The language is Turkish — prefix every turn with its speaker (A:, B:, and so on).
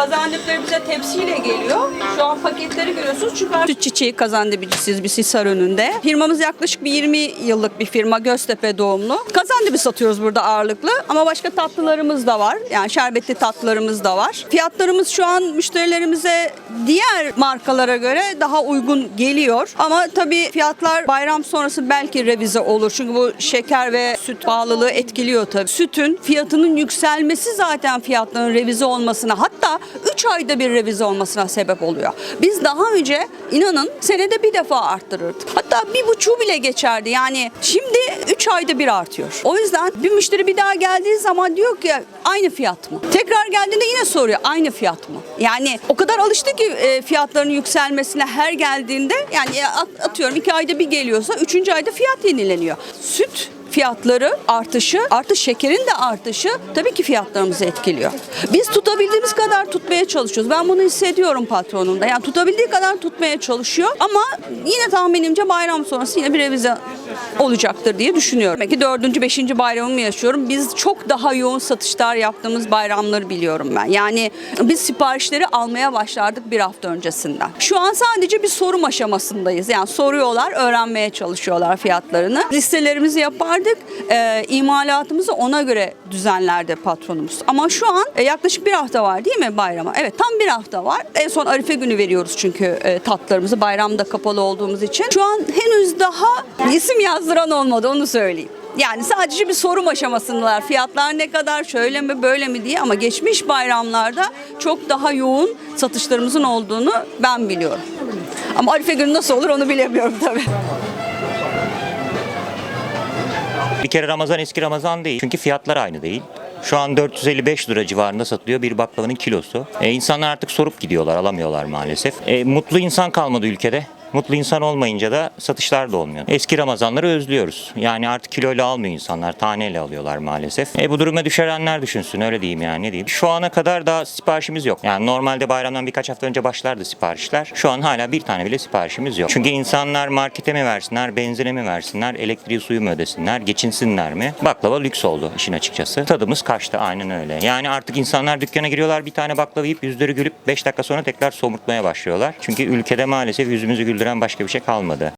A: Kazandıkları bize tepsiyle geliyor. Şu an paketleri görüyorsunuz. Çünkü süt çiçeği kazandibicisiz biz Hisar önünde. Firmamız yaklaşık bir 20 yıllık bir firma. Göztepe doğumlu. Kazandibi satıyoruz burada ağırlıklı. Ama başka tatlılarımız da var. Yani şerbetli tatlılarımız da var. Fiyatlarımız şu an müşterilerimize diğer markalara göre daha uygun geliyor. Ama tabii fiyatlar bayram sonrası belki revize olur. Çünkü bu şeker ve süt pahalılığı etkiliyor tabii. Sütün fiyatının yükselmesi zaten fiyatların revize olmasına hatta 3 ayda bir revize olmasına sebep oluyor. Biz daha önce inanın senede bir defa arttırırdık. Hatta bir buçuğu bile geçerdi. Yani şimdi 3 ayda bir artıyor. O yüzden bir müşteri bir daha geldiği zaman diyor ki aynı fiyat mı? Tekrar geldiğinde yine soruyor aynı fiyat mı? Yani o kadar alıştı ki e, fiyatların yükselmesine her geldiğinde yani e, at- atıyorum 2 ayda bir geliyorsa 3. ayda fiyat yenileniyor. Süt fiyatları artışı, artı şekerin de artışı tabii ki fiyatlarımızı etkiliyor. Biz tutabildiğimiz kadar tutmaya çalışıyoruz. Ben bunu hissediyorum patronumda. Yani tutabildiği kadar tutmaya çalışıyor ama yine tahminimce bayram sonrası yine bir revize olacaktır diye düşünüyorum. Belki dördüncü, beşinci bayramımı yaşıyorum. Biz çok daha yoğun satışlar yaptığımız bayramları biliyorum ben. Yani biz siparişleri almaya başlardık bir hafta öncesinden. Şu an sadece bir sorum aşamasındayız. Yani soruyorlar, öğrenmeye çalışıyorlar fiyatlarını. Listelerimizi yapardık. e, imalatımızı ona göre düzenlerdi patronumuz. Ama şu an e, yaklaşık bir hafta var değil mi bayrama? Evet tam bir hafta var. En son Arife günü veriyoruz çünkü e, tatlarımızı bayramda kapalı olduğumuz için. Şu an henüz daha isim yazdıran olmadı onu söyleyeyim. Yani sadece bir sorum aşamasındalar. Fiyatlar ne kadar, şöyle mi, böyle mi diye ama geçmiş bayramlarda çok daha yoğun satışlarımızın olduğunu ben biliyorum. Ama Arife günü nasıl olur onu bilemiyorum tabii.
B: Bir kere Ramazan eski Ramazan değil. Çünkü fiyatlar aynı değil. Şu an 455 lira civarında satılıyor bir baklavanın kilosu. E, insanlar artık sorup gidiyorlar, alamıyorlar maalesef. E, mutlu insan kalmadı ülkede. Mutlu insan olmayınca da satışlar da olmuyor. Eski Ramazanları özlüyoruz. Yani artık kiloyla almıyor insanlar, taneyle alıyorlar maalesef. E, bu duruma düşerenler düşünsün, öyle diyeyim yani ne diyeyim. Şu ana kadar daha siparişimiz yok. Yani normalde bayramdan birkaç hafta önce başlardı siparişler. Şu an hala bir tane bile siparişimiz yok. Çünkü insanlar markete mi versinler, benzine mi versinler, elektriği suyu mu ödesinler, geçinsinler mi? Baklava lüks oldu işin açıkçası. Tadımız kaçtı aynen öyle. Yani artık insanlar dükkana giriyorlar bir tane baklava yiyip yüzleri gülüp 5 dakika sonra tekrar somurtmaya başlıyorlar. Çünkü ülkede maalesef yüzümüzü güldüren başka bir şey kalmadı.